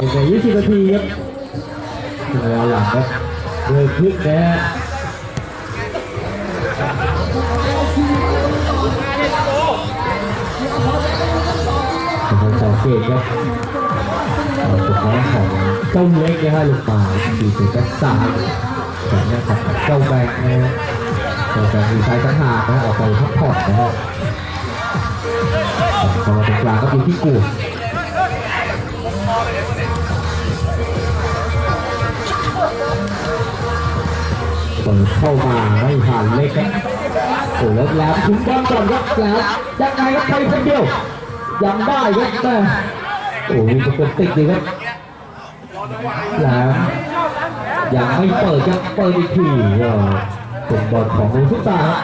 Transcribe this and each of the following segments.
ใน20นาทีครับเวลาหลังครับเริ่มพลิกนะฮะเป็นสังเกตครับสุดท้ายของเจ้าเล็กนะฮะลูกป่าดีสุดแบ็คซ้ายจากนั้นของเจ้าแบงค์นะฮะเจ้าแบงค์มีซ้ายตั้งหากนะออกไปพักผ่อนนะฮะต่อมาตรงกลางก็มีที่กู ดเปิดเข้ามาไม่ผ่านเล็กครับโอ้แล้วแล้วถึงบอลก่อนครับแล้วยังไงครับใครคนเดียวยังได้ครับแต่โอ้มีประกบติดดีครับแล้วยังไม่เปิดครับเปิดอีกทีเป็นบอลของลูกสุตาครับ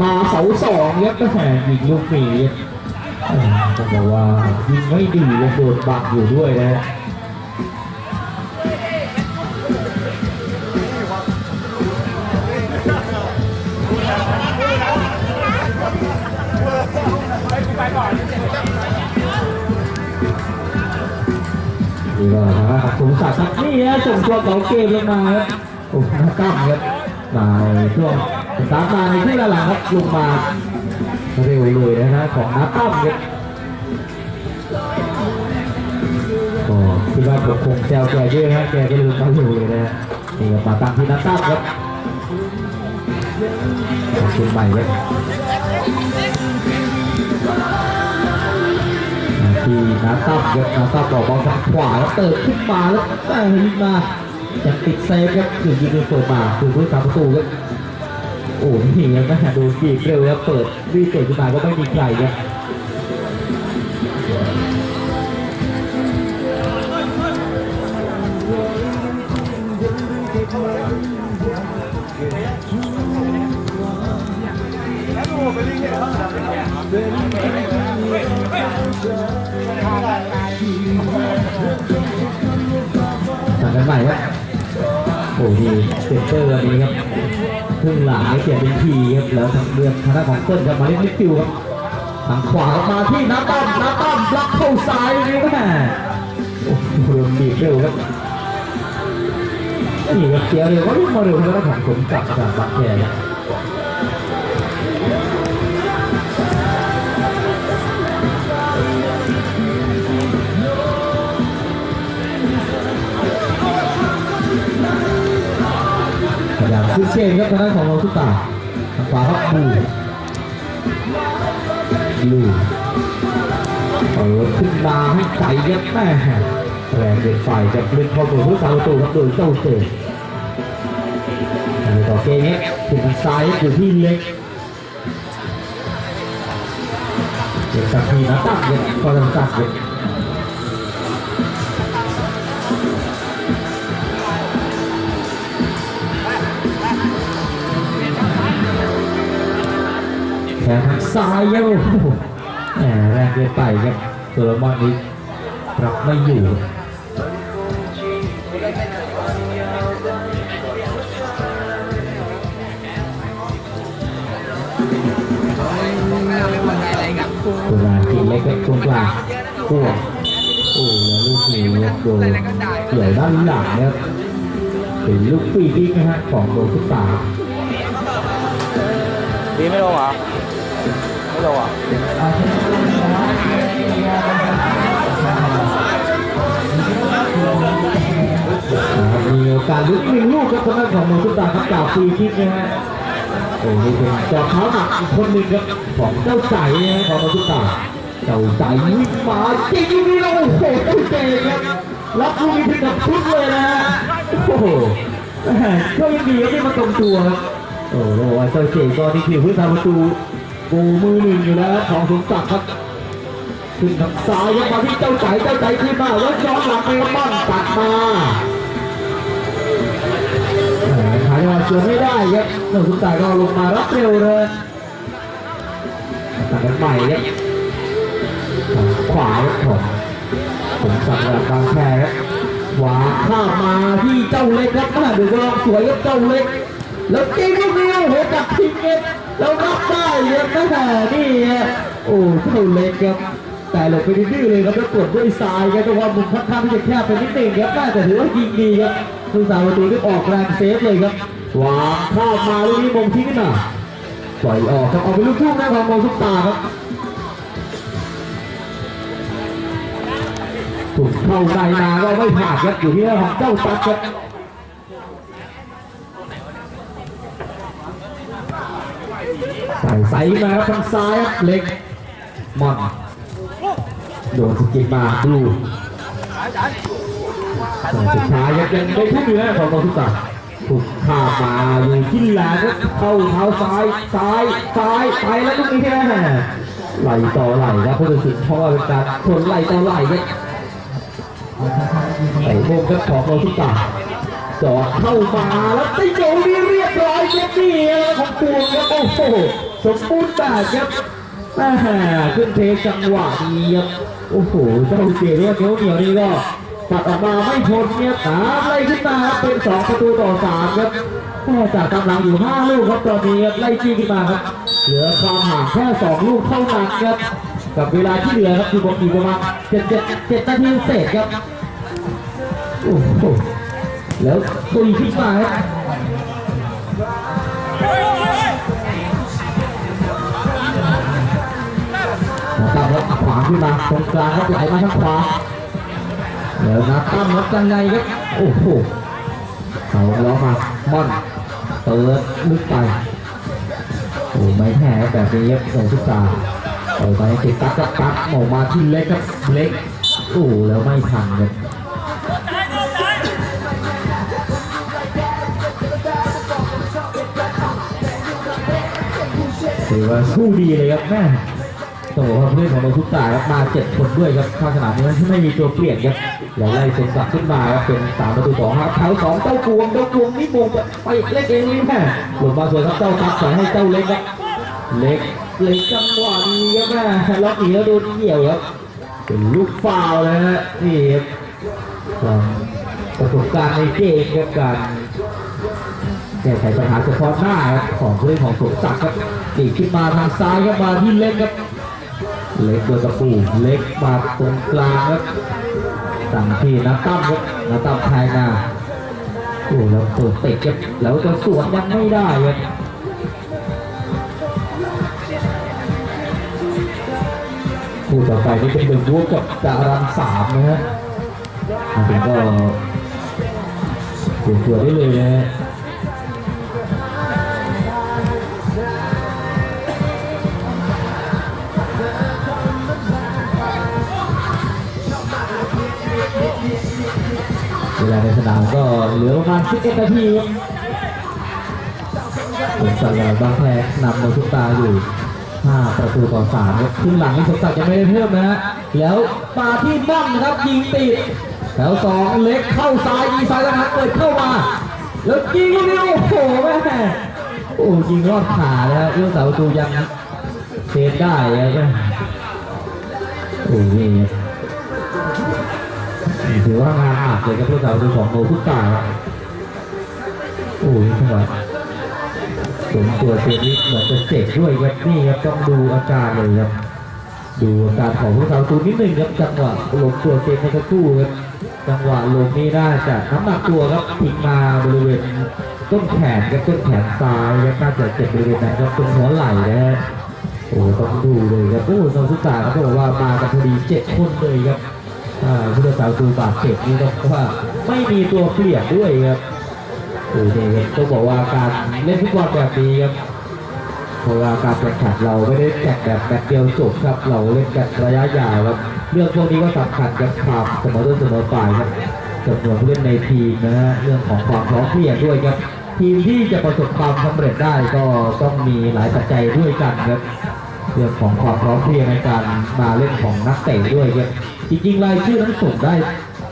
มาเสาสองครับก็แข่ยิงลูกหนีครับ ต้องบอกว่ายิงไม่ดียังโดนบังอยู่ด้วยนะฮะนี่ก็ทางด้านของสมศักดิ์ครับนี่ฮะส่งตัวของเกมลงมาครับโอ้หน้าตั้มครับมาในช่วงตามมาในช่วงหลังครับลงมา เร็วเลยนะฮะของน้าตั้มครับก็คิดว่าผมคงแซวแกเยอะนะแกก็ลืมมาอยู่เลยนะนี่ก็มาตั้งที่นักตั้งครับขอบคุณใหม่ครับที่นักตั้งครับนักตั้งบอกบอลทางขวาแล้วเติมขึ้นมาแล้วแต่ยิมายังติดเซฟครับถึงยิงเปิดมาคือผู้ทำประตูครับ โอ้นี่ครับนะดูจีบเร็วครับเปิดวิ่งเปิดขึ้นมาก็ไม่มีใครครับสั่งกันใหม่ครับโอ้ดีเซ็นเตอร์วันนี้ครับ ครึ่งหลังเปลี่ยนเป็นทีครับแล้วทางเรือนทางด้านของต้นครับมาเล่นมิดฟิลครับทางขวาออกมาที่น้าต้มน้าต้มบล็อกเข้าซ้ายนี่แม่โอ้โหโดนบีบเร็วครับนี่ครับเสียเร็วก็ลุกมาเร็วทางด้านของผมกลับจากบักแค นเกมครับทางด้านของเราทุกตาทางขวาครับบูลูเปิดขึ้นมาให้ใจเย็บแม่แรงเด็ดฝ่ายจะเล่นเข้าตัวผู้สาวประตูครับโดยเจ้าเตะต่อเกมนี้ถึงทางซ้ายอยู่ที่เล็กเด็กกับทีนะตั้งเด็กก็ต้องตัดเด็ก ซ้ายครับโอ้โหแหมแรงเกินไปครับโซโลมอนนี้รับไม่อยู่ตัวลาทีเล็กครับตรงกลางขั้วโอ้แล้วลูกนี้โดนเกี่ยด้านหลังนะครับเป็นลูกฟรีคิกนะฮะของโดนทุกตาดีไม่ลงเหรอ ไม่ลงเหรอมีโอกาสลุกหนึ่งลูกครับทางด้านของโดนทุกตาครับจากฟรีคิกนะฮะโอ้นี่เป็นจอบเท้าหนักอีกคนหนึ่งครับของเจ้าใจนะฮะของโดนทุกตาเจ้าใจวิ่งมาจริงๆนี่เราโอ้โหเจ้าเจครับรับลูกนี้ถึงกับชุดเลยนะฮะโอ้โหแหม่ก็ยังดีที่มาตรงตัวครับโอ้โหเจ้าเจก็นี่คือพื้นทางประตูโบมือหนึ่งอยู่แล้วของสมศักดิ์ครับขึ้นทางซ้ายครับมาที่เจ้าใจเจ้าใจขึ้นมาแล้วย้อนหลังไปบ้างตัดมาขายมาสวนไม่ได้ครับเจ้าสมศักดิ์ก็ลงมารับเร็วเลยตัดกันใหม่ครับขวาครับของสมศักดิ์จากบางแคครับวาข้ามาที่เจ้าเล็กครับแม่ดูกำลังสวยครับเจ้าเล็ก แล้วจริงลูกนี้โอ้โหจับทิ้งเอง โแล้วรับได้ครับตั้งแต่นี่โอ้เท่าเล็กครับ แต่หลบไปดื้อเลยครับแล้วกดด้วยซ้ายครับแต่ว่ามุมค่อนข้างที่จะแคบไปนิดหนึงครับน่ถือว่ายิงดีครับผู้สาวประตูได้ออกแรงเซฟเลยครับวางข้ามมาลูกนี้มงทิ้งขึ้นมาปล่อยออกครับเอาไปลูกทุ่งนะของโมองซุปตาครับถูกเข้าในมาก็ไม่ผ่านครับอยู่ที่หน้าของเจ้าตัดครับ ใส่มาครับทางซ้ายครับเล็กมอนโดนสกิปมาดูสุดท้ายยังยังได้ทุ่มอยู่นะของโมซุปตาถูกข้ามาอยู่ที่หลังเข้าเท้าซ้ายซ้ายซ้ายไปแล้วลูกนี้แค่ไหลต่อไหลครับผู้ตัดสินเพราะว่าเป็นการชนไหลต่อไหลครับไอ้โมงครับของโมซุตาจอดเข้ามาแล้วตีโจนี่เรียบร้อยเจ็บนี่ของตูนครับโอ้โห สมบูรณ์แบบครับแม่ขึ้นเทจังหวะดีครับโอ้โหเจ้าเสียเรียกเหนียวเหนียวนี่ก็ตัดออกมาไม่พ้นเนี่ยตามไล่ขึ้นมาครับเป็นสองประตูต่อสามครับแม่จากกำลังอยู่ห้าลูกครับตอนนี้ไล่จี้ขึ้นมาครับเหลือความห่างแค่สองลูกเท่านั้นครับกับเวลาที่เหลือครับคือประมาณเจ็ดเจ็ดเจ็ดนาทีเศษครับโอ้โหแล้วตุยขึ้นมาครับ วางขึ้นมาตรงกลางครับไหลมาทางขวาแล้วนะตั้มรับจังไงครับโอ้โหเอาล้วมาม่อนเปิดลึกไปโอ้ไม่แพ้แบบนี้ครับสองทุกตาเปิดไปติดตักกับตักออกมาที่เล็กครับเล็กโอ้แล้วไม่ทันครับถือว่าสู้ดีเลยครับแม่ ต้องบอกว่าเพื่อนของเราทุกตาครับมาเจ็ดคนด้วยครับข้างสนามนี้ที่ไม่มีตัวเปลี่ยนครับแล้วไล่สมศักดิ์ขึ้นมาครับเป็นสามประตูต่อครับแถวสองเจ้ากวงเจ้ากวงนี่มงไปเล่นเองนี่แม่หลุดมาสวยครับเจ้าตัดสอยให้เจ้าเล็กครับเล็กเล็กจังหวะนี้ครับแม่ล็อกอีกแล้วโดนเกี่ยวครับเป็นลูกฟาวล์เลยฮะนี่ครับประสบการณ์ในเกมครับการแก้ไขปัญหาเฉพาะหน้าครับของผู้เล่นของสมศักดิ์ครับตีขึ้นมาทางซ้ายครับมาที่เล็กครับ เล็กโดยกระปูเล็กมาตรงกลางครับสั่งที่นัตั้มครับนัตั้มแทงหน้าโอ้แล้วเปิดเตะครับแล้วจะสวนยังไม่ได้ครับคู่ต่อไปนี่เป็นเบนวูฟกับจารันสามนะฮะอันนี้ก็เปลี่ยนตัวได้เลยนะฮะ เวลาในสนามก็เหลือประมาณ11นาทีครับสมศักดิ์กับางแพนำโมทุกตาอยู่5ประตูต่อ3ครับขึ้นหลังนี่สมศักดิ์ยังไม่ได้เพิ่มนะฮะแล้วมาที่ม่อนนะครับยิงติดแล้วสองเล็กเข้าซ้ายยิงซ้ายแล้วครับเปิดเข้ามา แล้วยิงลูกนี้โอ้โหแม่โอ้ยิงรอดขานะฮะเรื่องเสาประตูยังเซฟได้ครับโอ้นี่ครับ ถือว่างานหนักเลยครับผู้สาวดูของโนทุกตาครับโอ้ยจังหวะสมตัวเจนี้เหมือนจะเจ็บด้วยครับนี่ครับต้องดูอาการเลยครับ ดูอาการของผู้สาวตูนิดนึงครับจังหวะลงตัวเจนในกระตู้ครับจังหวะลงนี่น่าจะน้ำหนักตัวครับทิ้งมาบริเวณต้นแขนครับต้นแขนซ้ายครับน่าจะเจ็บบริเวณนั้นครับตรงหัวไหล่นะฮะโอ้ต้องดูเลยครับโอ้โนทุกตาเขาบอกว่ามากันพอดีเจ็ดคนเลยครับ ผู้รักษาประตูบาดเจ็บนี่ต้องว่าไม่มีตัวเปลี่ยนด้วยครับโอ้โหเนี่ยต้องบอกว่าการเล่นฟุตบอลแบบนี้ครับเพราะว่าการแข่งขันเราไม่ได้แข่งแบบแมตช์เดียวจบครับ เราเล่นกันระยะยาวครับเรื่องพวกนี้ก็สำคัญครับความเสมอต้นเสมอปลายครับจำนวนผู้เล่นในทีมนะฮะเรื่องของความพร้อมเพรียงด้วยครับทีมที่จะประสบความสำเร็จได้ก็ต้องมีหลายปัจจัยด้วยกันครับเรื่องของความพร้อมเพรียงในการมาเล่นของนักเตะด้วยครับจริงๆรายชื่อนั้นส่งได้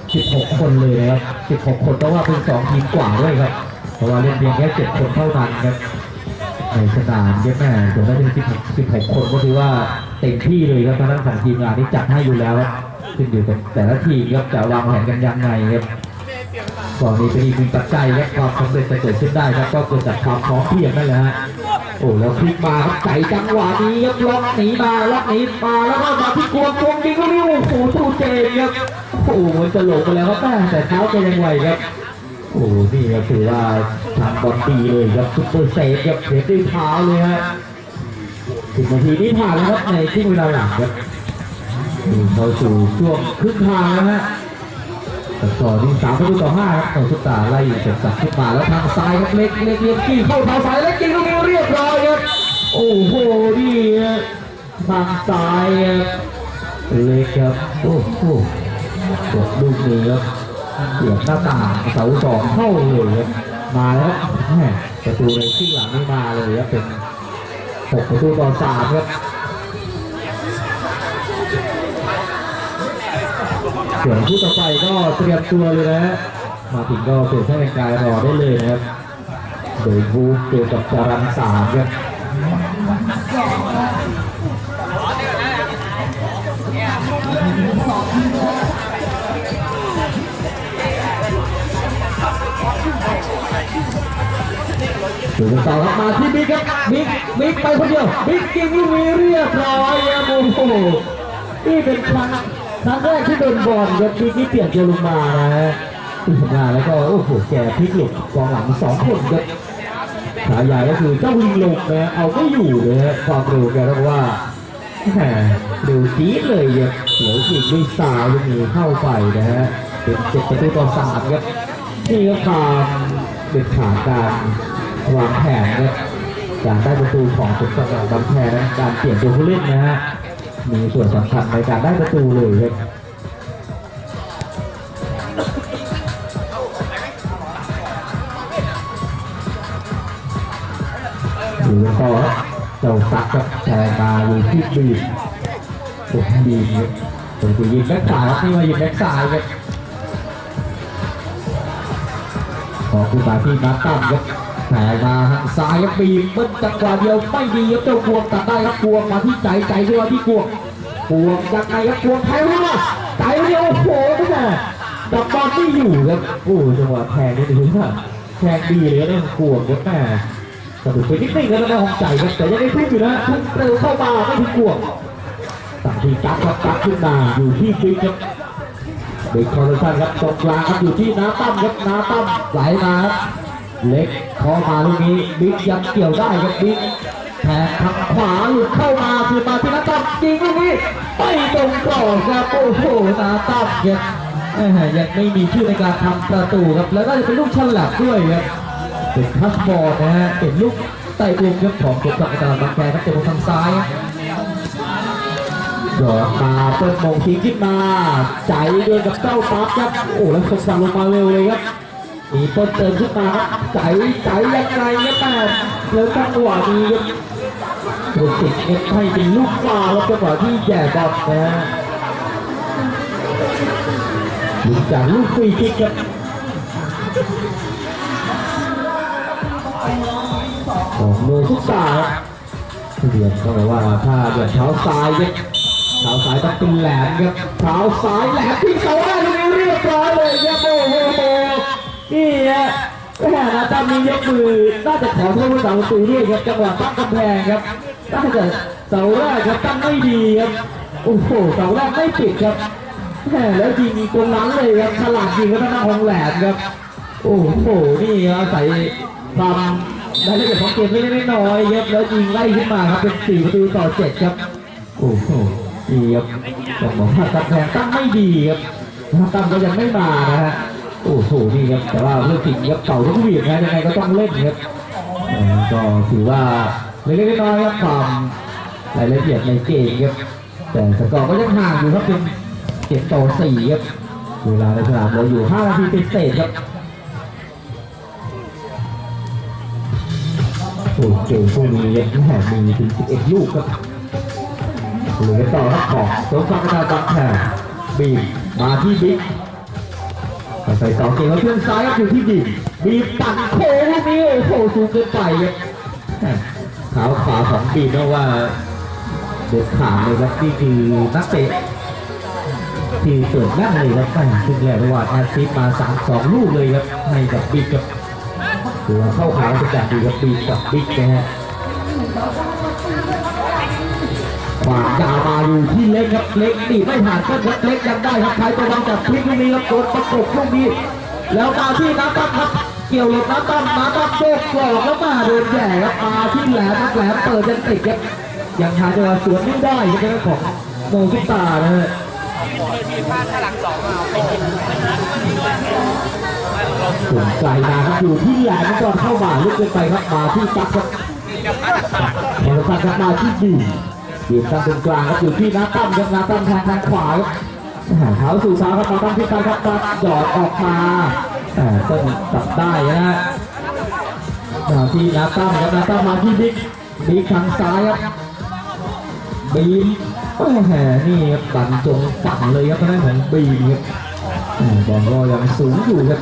16 คนเลยนะครับ16 คนเพราะว่าเป็น 2 ทีมกว่าด้วยครับ เพราะว่าเล่นเพียงแค่ 7 คนเท่านั้นครับ ในสนามเยอะแม่ส่งได้ถึง16 16 คนก็ถือว่าเต็มที่เลยครับทางด้านของทีมงานที่จัดให้อยู่แล้วครับขึ้นอยู่กับแต่ละทีมครับจะวางแผนกันยังไงครับก่อนนี้เป็นอีกหนึ่งปัจจัยครับความสำเร็จจะเกิดขึ้นได้ครับก็เกิดจากความพร้อมเพรียงนั่นแหละฮะโอ้แล้วพลิกมาครับใจจังหวะนี้ครับล็อกหนีมาล็อกหนีมาแล้วก็มาที่กวงกวง เจนครับโอ้โหมันจะหลงไปแล้วครับแต่เท้าแกยังไหวครับโอ้โหนี่ครับถือว่าทำบอลดีเลยครับซุปเปอร์เซฟครับเสียด้วยเท้าเลยฮะสิบนาทีนี้ผ่านแล้วครับในที่เวลาหลังครับเข้าสู่ช่วงครึ่งทางแล้วฮะต่อที่สามประตูต่อห้าครับต่อสุดตาไล่เสร็จสับขึ้นมาแล้วทางซ้ายครับเล็กเล็กเล็กกี้เข้าทางซ้ายแล้วกินลูกนี้เรียบร้อยครับโอ้โหนี่ฮะทางซ้ายครับ เล็กครับโอ้โหกดลูกนี้ครับเสียบหน้าต่างเสาสองเข้าเลยครับมาแล้วแม่ประตูในที่หลังนี่มาเลยครับเป็นหกประตูต่อสามครับส่วนคู่ต่อไปก็เตรียมตัวเลยนะมาถึงก็เปลี่ยนท่าแต่งกายรอได้เลยนะครับโดยบูฟเจอกับจารันสามครับ ถึงต่อครับมาที่บิ๊กครับบิ๊กบิ๊กไปคนเดียวบิ๊กยิงลูกนี้เรียบร้อยครับโอ้โหนี่เป็นครั้งครั้งแรกที่โดนบอลครับบิ๊กนี่เปลี่ยนตัวลงมานะฮะถึงมาแล้วก็โอ้โหแกพลิกหลบกองหลังสองคนครับฉายาก็คือเจ้าวิงลงนะเอาไม่อยู่เลยฮะความเร็วแกต้องว่าแหมเร็วจี๊ดเลยครับเหลืออีกด้วยสาวลูกนี้เข้าไปนะฮะเป็นเจ็ดประตูต่อสามครับนี่ก็ความเด็ดขาดการ วางแผนเลยการได้ประตูของสุดสัปดาห์บางแผนการเปลี่ยนตัวผู้เล่นนะฮะมีส่วนสำคัญในการได้ประตูเลยครับอยู่กันต่อเจ้าซักกับแชร์มาอยู่ที่บีบโอ้โหบีบเนี่ยเป็นผู้ยิงแบ็คซ้ายครับนี่มายิงแบ็คซ้ายครับขอคุณมาที่นัดตั้มครับ แผงมาทางซ้ายครับบีบมันจังหวะเดียวไม่ดีครับเจ้าพวงตัดได้ครับพวงมาที่ใจใจด้วยมาที่พวงพวงยังไงครับพวงแทงเข้ามาใจเดียวโอ้โหไม่แม่จับบอลไม่อยู่ครับโอ้จังหวะแทงนี่ถือว่าแทงดีเลยนะพวงครับแม่สะดุดไปนิดนึงแล้วนะของใจครับแต่ยังได้ทุบอยู่นะทุบเร็วเข้ามาไม่ถึงพวงตัดที่จับครับจับขึ้นมาอยู่ที่ฟิกครับเด็กคอร์เรชันครับตรงกลางครับอยู่ที่น้าตั้มครับน้าตั้มไหลมาครับ เล็กคอมาลูกนี้บิ๊กยังเกี่ยวได้ครับบิ๊กแทงทางขวาหลุดเข้ามาคือมาที่น้าตั้มยิงลูกนี้ไม่ตรงกรอบครับโอ้โหนาตั้มยังยังไม่มีชื่อในการทำประตูครับแล้วก็จะเป็นลูกฉลับด้วยครับเป็นทัชบอลนะฮะเป็นลูกไต่วงครับของกรมการตลาดบางแคครับเตะบอลทางซ้ายครับหยอดมาเปิดมงทิ้งขึ้นมาใจเดินกับเจ้าปั๊บครับโอ้แล้วสสั่งลงมาเร็วเลยครับ มีเปิดเติมขึ้นมาครับใจใจยังไงครับแม่แล้วจังหวะนี้ครับโดนติดเอ็ดให้เป็นลูกฟาแล้วจังหวะที่แย่บอลนะฮะหลุดจากลูกฟรีคิกครับของโนซุตาครับเดือนก็บอกว่าถ้าเดือนเท้าซ้ายเนี่ยเท้าซ้ายต้องเป็นแหลมครับเท้าซ้ายแหลมที่เสาได้ตรงนี้เรียบร้อยเลยครับโอ้โห นี่ฮะแม่นะตามนี้ยกมือน่าจะขอโทษผู้สาประตูด้วยครับจังหวะตั้งกำแพงครับน่าจะเสาแรกครับตั้งไม่ดีครับโอ้โหเสาแรกไม่ปิดครับแหมแล้วยิงตรงนั้นเลยครับฉลาดยิงก็ต้องนั่งของแหลมครับ โอ้โหนี่อาศัยความรายละเอียดของเกมไม่ได้น้อยครับแล้วยิงไล่ขึ้นมาครับเป็นสี่ประตูต่อเจ็ดครับโอ้โหดีครับต้องบอกว่ากำแพงตั้งไม่ดีครับตั้งก็ยังไม่มานะฮะ โอ้โหนี่ครับแต่ว่าเรื่องจริงครับเก่าทุกวีดนะยังไงก็ต้องเล่นครับก็ถือว่าเล็กๆน้อยๆครับความรายละเอียดในเกมครับแต่สกอร์ก็ยังห่างอยู่ครับเป็นเจ็ดต่อสี่ครับเวลาในสนามเหลืออยู่5นาทีเป็นเศษครับโอ้เกมพวกนี้ยังแหมมีถึง11ลูกครับเหลือต่อครับของสงครากระดาษบางแผ่บีบมาที่บิ๊ก ใส่เสาเก่งแล้วเพื่อนซ้ายอยู่ที่ดิ่มีบตัดโค้งลูนี้โอ้โหสูงเกินไปครับขาขวาของดีนาะว่าเด็ดขาดเลยครับที่คือนักเตะที่เกิดนั่นเลยครับตั้งขึ้นแล้วว่างอสซิปมาสามสองลูกเลยครับให้กับบิ๊กกับถือว่าเข้าขาจะจันดีครับบิ๊กกับบิ๊กนะฮะขวางาว อยู่ที่เล็กครับเล็กตีไม่ผ่านก็เล็กยังได้ครับใช้ตัววางจากพลิกลูกนี้ครับโดนประกบลูกนี้แล้วมาที่น้ำตั้มครับเกี่ยวหลบน้ำตั้มน้ำตั้มโบกกรอกแล้วมาโดนแย่ครับมาที่แหลมครับแหลมเปิดยังติดครับยังหาจังหวะสวนไม่ได้ครับทางด้านของโมซุปตานะฮะสนใจนะครับอยู่ที่แหลมก่อนเข้ามาลุกขึ้นไปครับมาที่ตักครับพอตั๊กครับมาที่ดีเบี ยดตามตรงกลางครับอยู่ที่น้าตั้มครับน้าตั้มแทงทางขวาครับเท้าสู่เท้าครับมาตั้มที่ตั๊กครับตั๊กหยอดออกมาอ่ต้นจับได้นะฮะมาที่น้าตั้มครับน้าตั้มมาที่บิ๊กบิ๊กทางซ้ายครับบีมโอ้แหนี่ครับตันจงฝังเลยครับทางด้านของบีมครับอืมบอลก็ยังสูงอยู่ครับ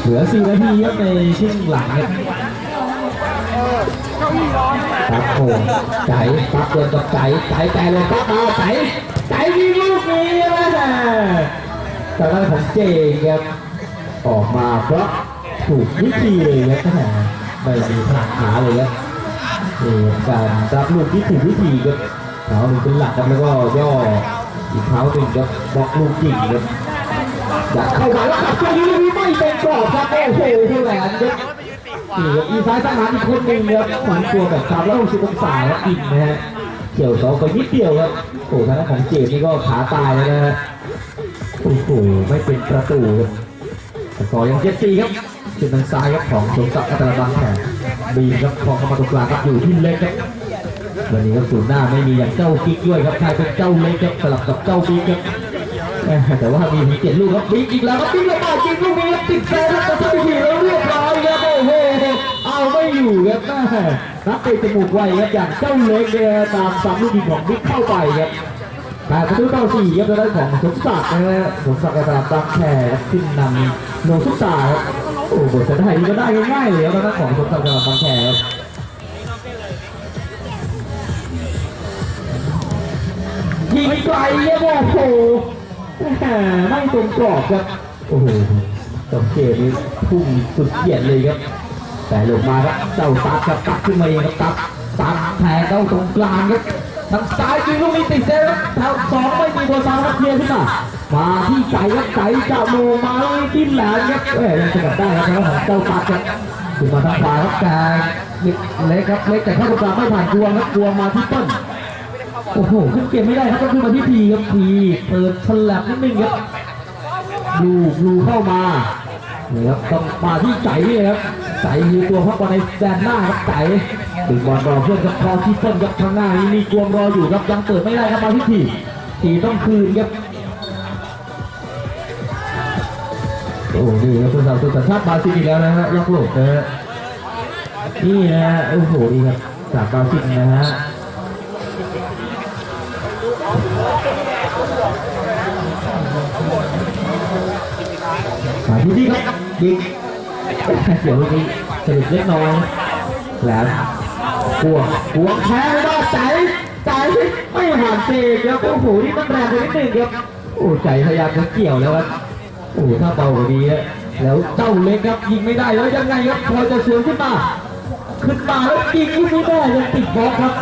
เหลือ4นาทีครับในช่วงหลังเนี่ย ครับโอ้ใจปักเดินกับใจใจใจเลยปักมาใจใจยิงลูกนี้นะทางด้านของเจงครับออกมาเพราะถูกวิธีเลยครับแหมไม่มีทางหาเลยครับการรับลูกที่ถูกวิธีครับเท้าหนึ่งเป็นหลักครับแล้วก็ย่ออีกเท้าหนึ่งครับบล็อกลูกจริงครับอยากเข้ามาแล้วขับตรงนี้ไม่เป็นกรอบครับโอ้โหที่แหลมครับ นี่ครับอีซ้ายทหารอีกคนหนึ่งครับหมุนตัวแบบสามร้อยหกสิบองศาแล้วอินนะฮะเกี่ยวเสาไปนิดเดียวครับโอ้ทางด้านของเจมนี่ก็ขาตายแล้วนะฮะโอ้โหไม่เป็นประตูครับแต่อยังเจ็ดสี่ครับเป็นทางซ้ายครับของสมศักดิ์อัตราบางแขนบีมครับของเข้ามตรงกลางครับอยู่ที่เล็กครับวันนี้ครับศูนหน้าไม่มีอย่างเจ้ากิ๊กด้วยครับกลายเป็นเจ้าเล็กครับสลับกับเจ้าบิ๊กครับแต่ว่ามีถึงเจ็ดลูกครับบิ๊กอีกแล้วครับบิ๊กระบาดจริงลูกนี้ติดแซงครับจะพิธีแล้วเรียบร้อยครับ ไม่อยู่ครับแม่นักเตะจมูกไวครับอย่างเจ้าเล็กเนี่ยตามสามลูกยิงของบิ๊กเข้าไปครับแต่ประตูต่อสี่ครับทางด้านของสมศักดิ์นะฮะสมศักดิ์กระตามตามแข่ขึ้นนำโนสุตาครับโอ้โหจะได้นี่ก็ได้ง่ายๆเลยครับทางด้านของสมศักดิ์กระตามตามแข่ครับยิงไกลครับโอ้โหไม่ตรงกรอบครับโอ้โหสมเกตนี่พุ่งสุดเกียดเลยครับ แต่ลงมาครับเจ้าตักครับตักขึ้นมาเองครับตักตักแทงเข้าตรงกลางครับทางซ้ายจริงลูกนี้ติดเซฟครับแถวสองไม่มีตัวซ้ายครับเคลียร์ขึ้นมามาที่ใจครับใจจะโมมาเลยที่แหลมครับเอ้ยยังสกัดได้ครับทางของเจ้าตักครับขึ้นมาทางขวาครับแต่เล็กครับเล็กแต่เข้าตรงกลางไม่ผ่านกวงครับกวงมาที่ต้นโอ้โหขึ้นเกมไม่ได้ครับก็ขึ้นมาที่พีครับพีเปิดฉลับนิดนึงครับดูดูเข้ามานี่ครับต้องมาที่ใจนี่ครับ ใจมีตัวเข้ามาในแดนหน้าครับใจดึงบอลรอเพื่อนครับพอที่ต้นครับข้างหน้านี้มีกวงรออยู่ครับยังเปิดไม่ได้ครับมาที่พีพีต้องคืนครับโอ้นี่ครับคุณสาวตัวสัญชาติบราซิลอีกแล้วนะฮะยกโลกนะฮะนี่นะฮะโอ้โหนี่ครับจากบราซิลนะฮะมาที่นี่ครับยิง เดี๋ยวลูกนี้สะดุดเล็กน้อยแหลมกวงกวงแพ้ไม่ได้ใจใจไม่ผ่านเตะครับโอ้โหนี่ต้องแรงไปนิดนึงครับโอ้ใจพยายามจะเกี่ยวแล้วครับโอ้ถ้าเบากว่านี้นะแล้วเจ้าเล็กครับยิงไม่ได้แล้วยังไงครับพอจะเสือขึ้นมา ขึ้นมาแล้วยิงลูกนี้ได้ยังติดบล็อกครับ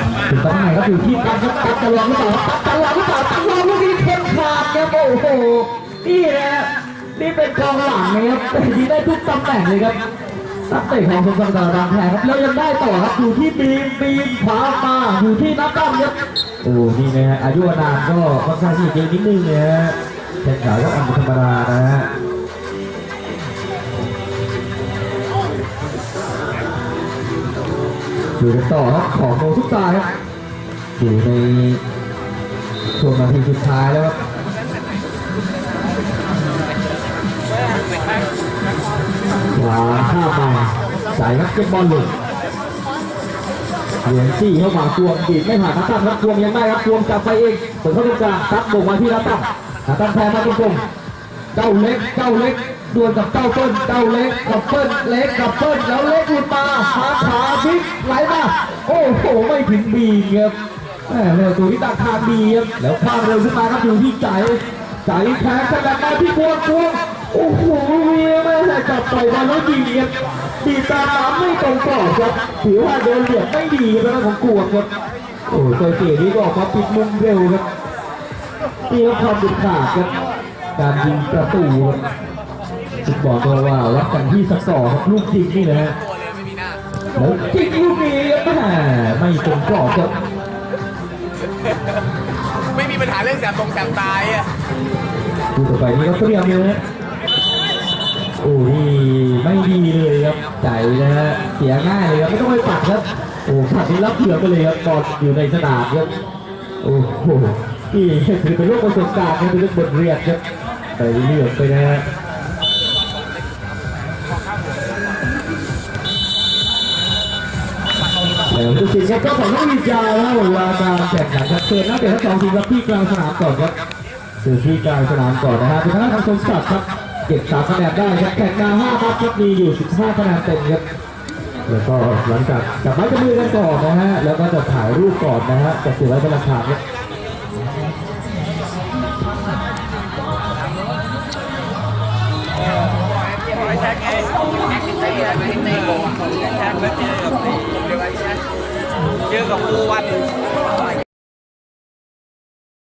ถึงตำแหน่งครับอยู่ที่ตัดครับตัดตลอดหรือเปล่าตัดตลอดหรือเปล่าตัดตลอดลูกนี้เทมขาดครับโอ้โหนี่นะนี่เป็นกองหลังนะครับแต่ที่ได้ทุกตำแหน่งเลยครับนักเตะของสมศักดิ์ดารางแพรครับแล้วยังได้ต่อครับอยู่ที่บีมบีมขวามาอยู่ที่นักตั้มครับโอ้นี่นะฮะอายุอานก็ค่อนข้างที่จะนิดนึงเลยฮะแข่งขาก็อันธรรมดานะฮะ อยู่กันต่อครับของโนซุปตาครับอยู่ในช่วงนาทีสุดท้ายแล้วครับวางข้ามมาสายครับเก็บบอลหลุดเหรียญสี่เข้ามาทวงบีบไม่ผ่านนักตั้มครับทวงยังได้ครับทวงจับไปเองเปิดเข้าตรงกลางตักบงมาที่นักตั้มนักตั้มแพ้มาตรงๆเจ้าเล็กเจ้าเล็ก ดวลกับเจ้าเปิ้ลเจ้าเล็กกับเปิ้ลเล็กกับเปิ้ลแล้วเล็กหลุดมาหาขาบิ๊กไหลมาโอ้โหไม่ถึงบีครับแหมเร็วตัวที่ตักทางดีครับแล้วข้ามเร็วขึ้นมาครับอยู่ที่ใจใจแพ้ขนาดมาที่กวงกวงโอ้โหลูกปล่อยบอลแล้วยิงครับตีตาน้ำไม่ตรงกรอบครับถือว่าเดินเหลี่ยมไม่ดีครับของกวงครับโอ้โซเจนี่ก็ออกมาปิดมุมเร็วครับตีแล้วความด็ดขาดครับการยิงประตูครับ บอลก็ว่าวัดกันที่สักสองครับลูกจริงนี่นะฮะตัวเลยไม่มีหน้าแล้วจริงลูกนี้ครับแม่ไม่ตรงกรอบครับไม่มีปัญหาเรื่องแสบตรงแสบตายอะดูต่อไปนี่ก็เตรียมเลยนะโอ้ยไม่ดีเลยครับใจนะฮะเสียง่ายเลยครับไม่ต้องไปปัดครับโอ้ปัดนี่รับเหลือไปเลยครับบอลอยู่ในสนามครับโอ้โหนี่ถือเป็นลูกประสบการณ์นะเป็นลูกบทเรียนครับไปเลือกไปนะฮะ ครับก็ของนักวิจารณ์นะเวลาการแข่งขันครับเปิดนักเตะทั้งสองทีมครับที่กลางสนามก่อนครับสู่ที่กลางสนามก่อนนะฮะเป็นทางด้านของสมศักดิ์ครับเก็บสามคะแนนได้ครับแข่งมาห้านัดครับมีอยู่15คะแนนเต็มครับแล้วก็หลังจากจับไม้จับมือกันก่อนนะฮะแล้วก็จะถ่ายรูปก่อนนะฮะจะเสียไว้เป็นหลักฐานครับ อกับครูวัน